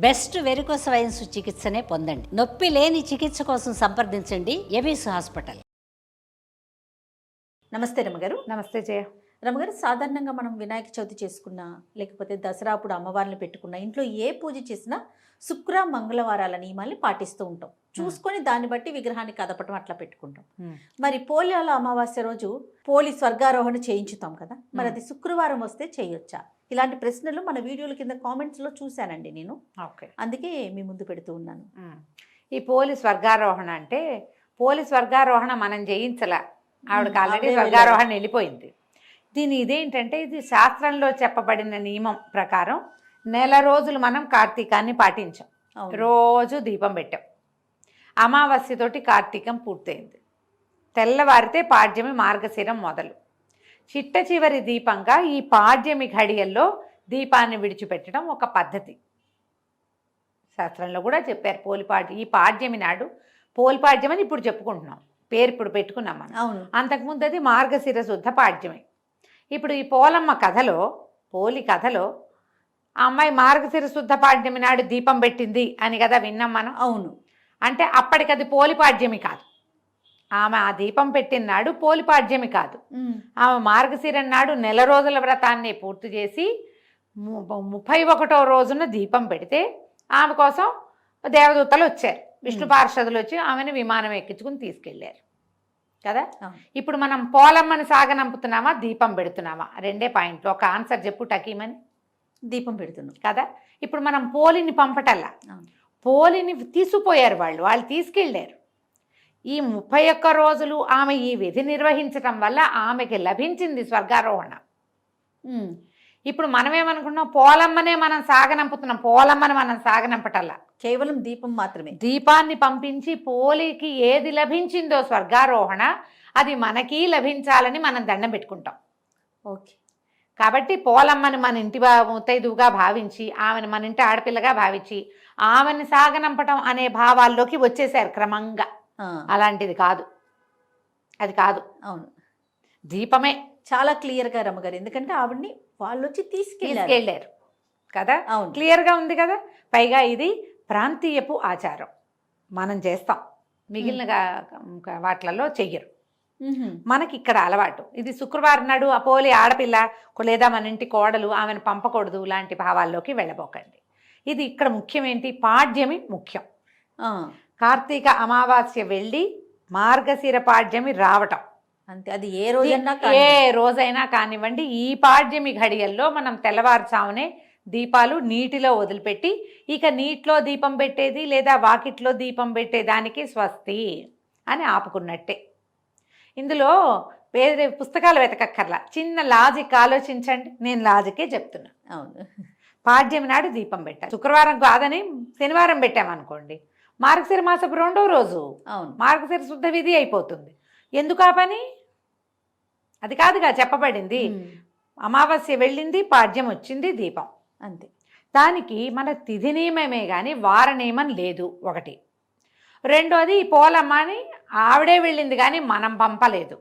Best varicose wines చికిత్సనే పొందండి. నొప్పి లేని చికిత్స కోసం సంప్రదించండి. ABS hospital. నమస్తే రమగారు. నమస్తే జయ. రమగారు సాధారణంగా మనం వినాయక చవితి చేసుకున్నా లేకపోతే దసరా అప్పుడు అమ్మవారిని పెట్టుకున్నా ఇంట్లో ఏ పూజ చేసినా శుక్ర మంగళవారాల నియమాల్ని పాటిస్తూ ఉంటాం. చూసుకొని దాన్ని బట్టి విగ్రహాన్ని కదపటం అట్లా పెట్టుకుంటాం. మరి పోలియాల అమావాస్య రోజు పోలి స్వర్గారోహణ చేయించుతాం కదా? మరి అది శుక్రవారం వస్తే చేయొచ్చా? ఇలాంటి ప్రశ్నలు మన వీడియోల కింద కామెంట్స్లో చూశానండి నేను. ఓకే. అందుకే మీ ముందు పెడుతూ ఉన్నాను. ఈ పోలీస్ స్వర్గారోహణ అంటే పోలీస్ స్వర్గారోహణ మనం చేయించల ఆవిడకి ఆల్రెడీ స్వర్గారోహణ వెళ్ళిపోయింది. దీని ఇదేంటంటే ఇది శాస్త్రంలో చెప్పబడిన నియమం ప్రకారం నెల రోజులు మనం కార్తీకాన్ని పాటించాం. రోజు దీపం పెట్టాం. అమావాస్యతోటి కార్తీకం పూర్తయింది. తెల్లవారితే పాడ్యమి మార్గశిరం మొదలు. చిట్ట చివరి దీపంగా ఈ పాడ్యమి ఘడియల్లో దీపాన్ని విడిచిపెట్టడం ఒక పద్ధతి. శాస్త్రంలో కూడా చెప్పారు పోలిపాడ్యం ఈ పాడ్యమి నాడు పోలిపాడ్యం అని ఇప్పుడు చెప్పుకుంటున్నాం. పేరు ఇప్పుడు పెట్టుకున్నాం మనం. అవును. అంతకుముందు అది మార్గశిర శుద్ధ పాడ్యమే. ఇప్పుడు ఈ పోలమ్మ కథలో పోలి కథలో ఆ అమ్మాయి మార్గశిర శుద్ధ పాడ్యమి నాడు దీపం పెట్టింది అని కదా విన్నాం మనం? అవును. అంటే అప్పటికి అది పోలిపాడ్యమి కాదు. ఆమె ఆ దీపం పెట్టిన నాడు పోలిపాడ్యమి కాదు. ఆమె మార్గశిరం నాడు నెల రోజుల వ్రతాన్ని పూర్తి చేసి ముప్పై ఒకటో రోజున దీపం పెడితే ఆమె కోసం దేవదూతలు వచ్చారు. విష్ణు పార్షదులు వచ్చి ఆమెను విమానం ఎక్కించుకుని తీసుకెళ్ళారు కదా. ఇప్పుడు మనం పోలమ్మని సాగనంపుతున్నామా దీపం పెడుతున్నామా? రెండే పాయింట్లు. ఒక ఆన్సర్ చెప్పు టకీమని. దీపం పెడుతున్నాం. కదా? ఇప్పుడు మనం పోలిని పంపటల్లా. పోలిని తీసుకుపోయారు వాళ్ళు. వాళ్ళు తీసుకెళ్ళారు. ఈ ముప్పై ఒక్క రోజులు ఆమె ఈ విధి నిర్వహించటం వల్ల ఆమెకి లభించింది స్వర్గారోహణ. ఇప్పుడు మనం ఏమనుకున్నాం పోలమ్మనే మనం సాగనంపుతున్నాం పోలమ్మని మనం సాగనంపటల్లా కేవలం దీపం మాత్రమే. దీపాన్ని పంపించి పోలికి ఏది లభించిందో స్వర్గారోహణ అది మనకి లభించాలని మనం దండం పెట్టుకుంటాం. ఓకే. కాబట్టి పోలమ్మని మన ఇంటి ముత్తైదువుగా భావించి ఆమెను మన ఇంటి ఆడపిల్లగా భావించి ఆమెను సాగనంపటం అనే భావాల్లోకి వచ్చేసారు క్రమంగా. అలాంటిది కాదు. అది కాదు. అవును. దీపమే. చాలా క్లియర్గా రమ్మగారు. ఎందుకంటే ఆవిడ్ని వాళ్ళు వచ్చి తీసుకెళ్ళారు. తీసుకెళ్ళారు. కదా? అవును. క్లియర్గా ఉంది కదా? పైగా ఇది ప్రాంతీయపు ఆచారం. మనం చేస్తాం. మిగిలిన వాటిలలో చెయ్యరు. మనకి ఇక్కడ అలవాటు. ఇది శుక్రవారం నాడు అపోలి ఆడపిల్ల లేదా మన ఇంటి కోడలు ఆమెను పంపకూడదు లాంటి భావాల్లోకి వెళ్ళబోకండి. ఇది ఇక్కడ ముఖ్యం ఏంటి పాడ్యమి ముఖ్యం. కార్తీక అమావాస్య వెళ్ళి మార్గశిర పాడ్యమి రావటం. అంతే. అది ఏ రోజన్నా ఏ రోజైనా కానివ్వండి ఈ పాడ్యమి ఘడియల్లో మనం తెల్లవారుజామునే దీపాలు నీటిలో వదిలిపెట్టి ఇక నీటిలో దీపం పెట్టేది లేదా వాకిట్లో దీపం పెట్టేదానికి స్వస్తి అని ఆపుకున్నట్టే. ఇందులో వేరే పుస్తకాలు వెతకక్కర్లా. చిన్న లాజిక్ ఆలోచించండి. నేను లాజికే చెప్తున్నా. అవును. పాడ్యమి నాడు దీపం పెట్టాలి. శుక్రవారం కాదని శనివారం పెట్టామనుకోండి. మార్గశిర మాసపు రెండో రోజు. అవును. మార్గశిర శుద్ధ విధి అయిపోతుంది. ఎందుకు ఆ పని? అది కాదుగా చెప్పబడింది. అమావాస్య వెళ్ళింది పాడ్యం వచ్చింది దీపం. అంతే. దానికి మన తిథి నియమమే కానీ వార నియమం లేదు ఒకటి. రెండోది ఈ పోలమ్మని ఆవిడే వెళ్ళింది కానీ మనం పంపలేదు.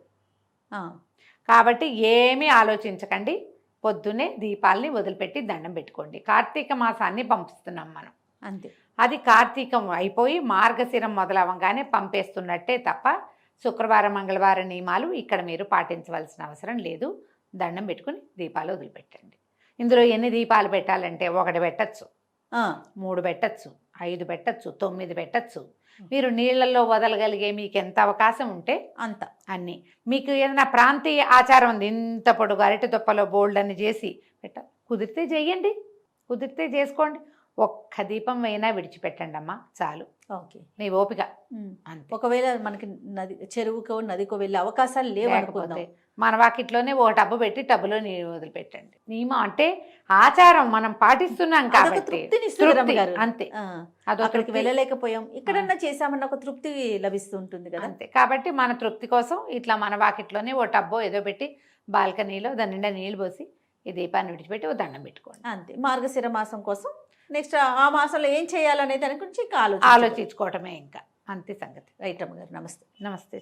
కాబట్టి ఏమీ ఆలోచించకండి. పొద్దున్నే దీపాల్ని వదిలిపెట్టి దండం పెట్టుకోండి. కార్తీక మాసాన్ని పంపిస్తున్నాం మనం. అంతే. అది కార్తీకం అయిపోయి మార్గశిరం మొదలవగానే పంపేస్తున్నట్టే తప్ప శుక్రవారం మంగళవారం నియమాలు ఇక్కడ మీరు పాటించవలసిన అవసరం లేదు. దండం పెట్టుకుని దీపాలు వదిలిపెట్టండి. ఇందులో ఎన్ని దీపాలు పెట్టాలంటే ఒకటి పెట్టచ్చు. మూడు పెట్టచ్చు. ఐదు పెట్టచ్చు. తొమ్మిది పెట్టచ్చు. మీరు నీళ్ళల్లో వదలగలిగే మీకు ఎంత అవకాశం ఉంటే అంత. అన్నీ. మీకు ఏదైనా ప్రాంతీయ ఆచారం ఉంది. ఇంత పొడుగు అరటి దుప్పలో బోల్డ్ అని చేసి పెట్ట కుదిరితే చెయ్యండి కుదిరితే చేసుకోండి. ఒక్క దీపం అయినా విడిచిపెట్టండి అమ్మా చాలు. ఓకే. మీ ఓపిక. అంతే. ఒకవేళ మనకి నది చెరువుకో నదికో వెళ్ళే అవకాశాలు లేవు అనుకుందాం. లేకపోతే మన వాకిట్లోనే ఒక టబ్బు పెట్టి టబ్బులో నీరు వదిలిపెట్టండి. నియమం అంటే ఆచారం మనం పాటిస్తున్నాం కాబట్టి. అంతే. అక్కడికి. వెళ్ళలేకపోయాం. ఇక్కడన్నా చేసామన్న ఒక తృప్తి లభిస్తూ ఉంటుంది కదా. అంతే. కాబట్టి మన తృప్తి కోసం ఇట్లా మన వాకిట్లోనే ఓ టబ్బో ఏదో పెట్టి బాల్కనీలో దాని నిండా నీళ్ళు పోసి ఈ దీపాన్ని విడిచిపెట్టి ఓ దండం పెట్టుకోండి. అంతే. మార్గశిర మాసం కోసం నెక్స్ట్ ఆ మాసంలో ఏం చేయాలనే దాని గురించి ఇంకా ఆలోచించుకోవటమే ఇంకా. అంతే సంగతి. రైటమ్మ గారు నమస్తే. నమస్తే